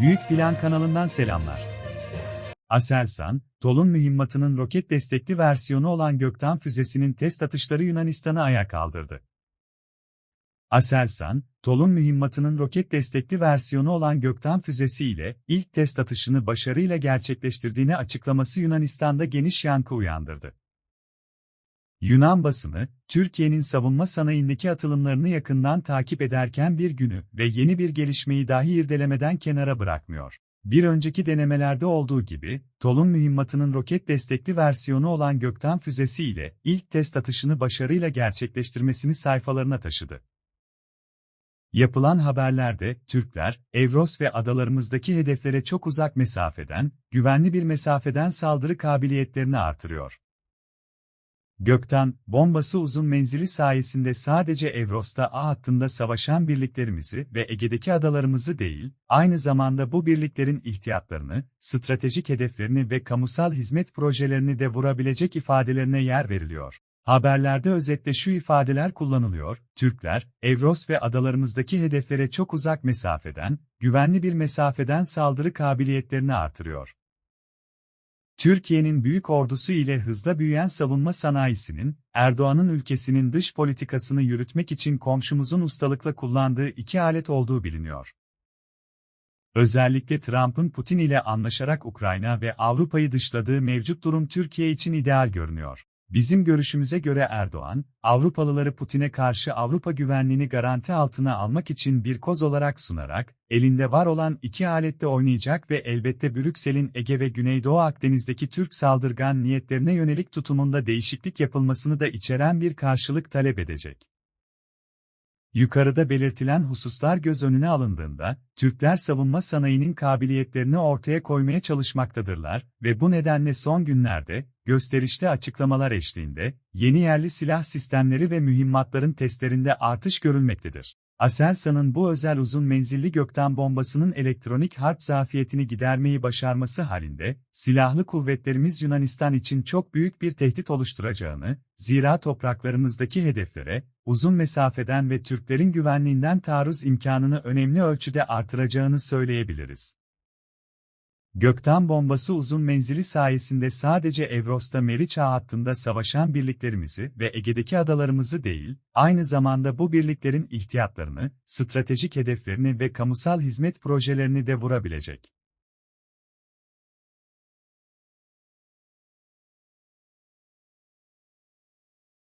Büyük Plan kanalından selamlar. Aselsan, Tolun mühimmatının roket destekli versiyonu olan Gökten füzesinin test atışları Yunanistan'ı ayağa kaldırdı. Aselsan, Tolun mühimmatının roket destekli versiyonu olan Gökten füzesi ile ilk test atışını başarıyla gerçekleştirdiğini açıklaması Yunanistan'da geniş yankı uyandırdı. Yunan basını, Türkiye'nin savunma sanayindeki atılımlarını yakından takip ederken bir günü ve yeni bir gelişmeyi dahi irdelemeden kenara bırakmıyor. Bir önceki denemelerde olduğu gibi, Tolun mühimmatının roket destekli versiyonu olan Gökten füzesi ile ilk test atışını başarıyla gerçekleştirmesini sayfalarına taşıdı. Yapılan haberlerde, Türkler, Evros ve adalarımızdaki hedeflere çok uzak mesafeden, güvenli bir mesafeden saldırı kabiliyetlerini artırıyor. Gökten, bombası uzun menzili sayesinde sadece Evros'ta A hattında savaşan birliklerimizi ve Ege'deki adalarımızı değil, aynı zamanda bu birliklerin ihtiyatlarını, stratejik hedeflerini ve kamusal hizmet projelerini de vurabilecek ifadelerine yer veriliyor. Haberlerde özetle şu ifadeler kullanılıyor, Türkler, Evros ve adalarımızdaki hedeflere çok uzak mesafeden, güvenli bir mesafeden saldırı kabiliyetlerini artırıyor. Türkiye'nin büyük ordusu ile hızla büyüyen savunma sanayisinin, Erdoğan'ın ülkesinin dış politikasını yürütmek için komşumuzun ustalıkla kullandığı iki alet olduğu biliniyor. Özellikle Trump'ın Putin ile anlaşarak Ukrayna ve Avrupa'yı dışladığı mevcut durum Türkiye için ideal görünüyor. Bizim görüşümüze göre Erdoğan, Avrupalıları Putin'e karşı Avrupa güvenliğini garanti altına almak için bir koz olarak sunarak, elinde var olan iki alette oynayacak ve elbette Brüksel'in Ege ve Güneydoğu Akdeniz'deki Türk saldırgan niyetlerine yönelik tutumunda değişiklik yapılmasını da içeren bir karşılık talep edecek. Yukarıda belirtilen hususlar göz önüne alındığında, Türkler savunma sanayinin kabiliyetlerini ortaya koymaya çalışmaktadırlar ve bu nedenle son günlerde, gösterişli açıklamalar eşliğinde, yeni yerli silah sistemleri ve mühimmatların testlerinde artış görülmektedir. Aselsan'ın bu özel uzun menzilli gökten bombasının elektronik harp zafiyetini gidermeyi başarması halinde, silahlı kuvvetlerimiz Yunanistan için çok büyük bir tehdit oluşturacağını, zira topraklarımızdaki hedeflere, uzun mesafeden ve Türklerin güvenliğinden taarruz imkanını önemli ölçüde artıracağını söyleyebiliriz. Gökten bombası uzun menzili sayesinde sadece Evros'ta Meriçağ hattında savaşan birliklerimizi ve Ege'deki adalarımızı değil, aynı zamanda bu birliklerin ihtiyatlarını, stratejik hedeflerini ve kamusal hizmet projelerini de vurabilecek.